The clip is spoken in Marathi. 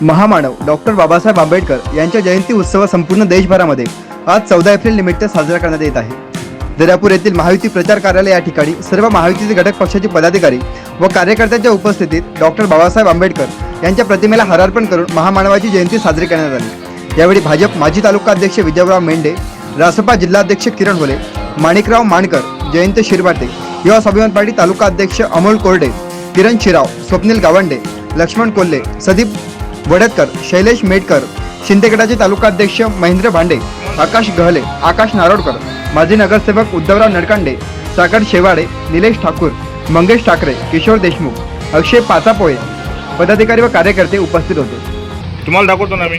महामानव डॉक्टर बाबासाहेब आंबेडकर यांच्या जयंती उत्सव संपूर्ण देशभरामध्ये आज चौदा एप्रिल निमित्त साजरा करण्यात येत आहे. दर्यापूर येथील महायुती प्रचार कार्यालय या ठिकाणी सर्व महायुतीचे घटक पक्षाचे पदाधिकारी व कार्यकर्त्यांच्या उपस्थितीत डॉक्टर बाबासाहेब आंबेडकर यांच्या प्रतिमेला हारार्पण करून महामानवाची जयंती साजरी करण्यात आली. यावेळी भाजप माजी तालुका अध्यक्ष विजयराव मेंढे रासपा जिल्हाध्यक्ष किरण होले माणिकराव माणकर जयंत शिरभाटे युवा स्वाभिमान पार्टी तालुका अध्यक्ष अमोल कोरडे किरण शिराव स्वप्नील गावंडे लक्ष्मण कोल्हे सदीप वडतकर शैलेश मेटकर शिंदेगडाचे तालुकाध्यक्ष महेंद्र भांडे आकाश गहले आकाश नारोडकर माजी नगरसेवक उद्धवराव नडकांडे सागर शेवाडे निलेश ठाकूर मंगेश ठाकरे किशोर देशमुख अक्षय पाचापोळे पदाधिकारी व कार्यकर्ते उपस्थित होते. तुम्हाला दाखवतो ना मी.